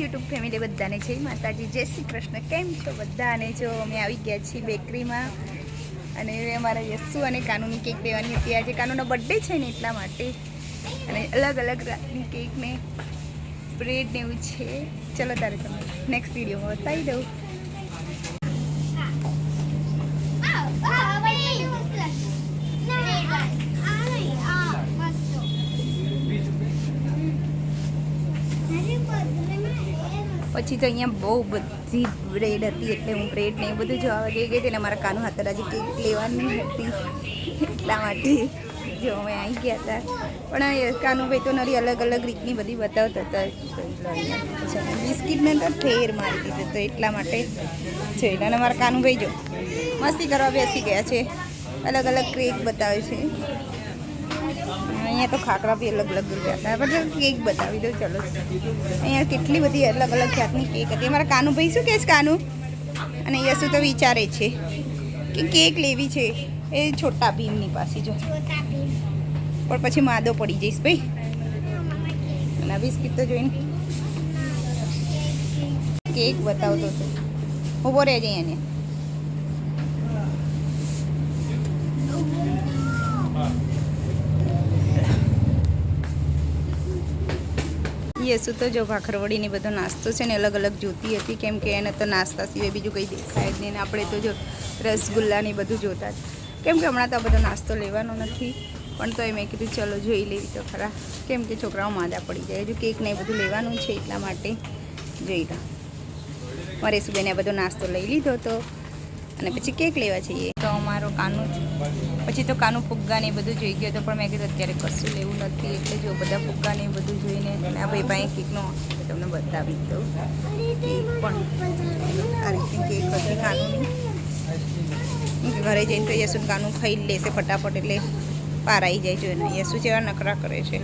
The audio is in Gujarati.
યુટ્યુબ ફેમિલી બધાને જય માતાજી, જય શ્રી કૃષ્ણ. કેમ છો બધાને? જો અમે આવી ગયા છીએ બેકરીમાં અને અમારા યસ્સુ અને કાનૂની કેક લેવાની હતી. આજે કાનૂનો બર્થડે છે ને એટલા માટે. અને અલગ અલગ રાતની કેક ને બ્રેડ ને એવું છે. ચલો તારે તમને નેક્સ્ટ વિડીયોમાં બતાવી દઉં. પછી તો અહીંયા બહુ બધી બ્રેડ હતી એટલે હું બ્રેડ ને એ બધું જોવા ગઈ ગઈ હતી અને મારા કાનુ હાથ આજે કેક લેવાની હતી. એટલા માટે જો અમે આવી ગયા હતા. પણ કાનુભાઈ તો નરી અલગ અલગ રીતની બધી બતાવતા હતા. બિસ્કિટને તો ઠેર મારી દીધો તો એટલા માટે છે. અને મારા કાનુભાઈ જો મસ્તી કરવા બેસી ગયા છે. અલગ અલગ કેક બતાવે છે. અહીંયા તો ખાખરા બી અલગ અલગ હતા પણ કેક બતાવી દો ચલો. અહીંયા કેટલી બધી અલગ અલગ જાતની કેક હતી. અમારા કાનુભાઈ શું કહે છે, કાનુ? અને યશુ તો વિચારે છે કે કેક લેવી છે એ છોટા ભીમની પાસે, જો. પણ પછી માદો પડી જઈશ ભાઈ. અને બિસ્કિટ તો જોઈને કેક બતાવતો હતો. ઊભો રહેજે અહીંયા. યસુ તો જો ભાખરવડીને બધો નાસ્તો છે ને અલગ અલગ જોતી હતી, કેમ કે એને તો નાસ્તા સિવાય બીજું કંઈ દેખાય જ નહીં આપણે તો જો રસગુલ્લાને બધું જોતા જ. કેમ કે હમણાં તો આ બધો નાસ્તો લેવાનો નથી, પણ તો મેં કીધું ચલો જોઈ લેવી તો ખરા. કેમ કે છોકરાઓ માંદા પડી જાય, હજુ કેક ને બધું લેવાનું છે એટલા માટે જોઈ લો. મારે સુબેને આ બધો નાસ્તો લઈ લીધો હતો અને પછી કેક લેવા જઈએ. તો અમારો કાનું પછી તો કાનું ફુગ્ગા ને બધું જોઈ ગયો હતો પણ મેં કીધું અત્યારે કશું લેવું નથી. એટલે જો બધા ફુગ્ગા ને બધું જોઈને આ ભાઈ પાસે કેકનો તમને બતાવી દઉં. પણ આ રીતની કેક હતી કાનુની. ઘરે જઈને તો યશુ કાનું ખાઈ લેશે ફટાફટ એટલે પાર આવી જાય જોઈને યસુ જેવા નકરા કરે છે.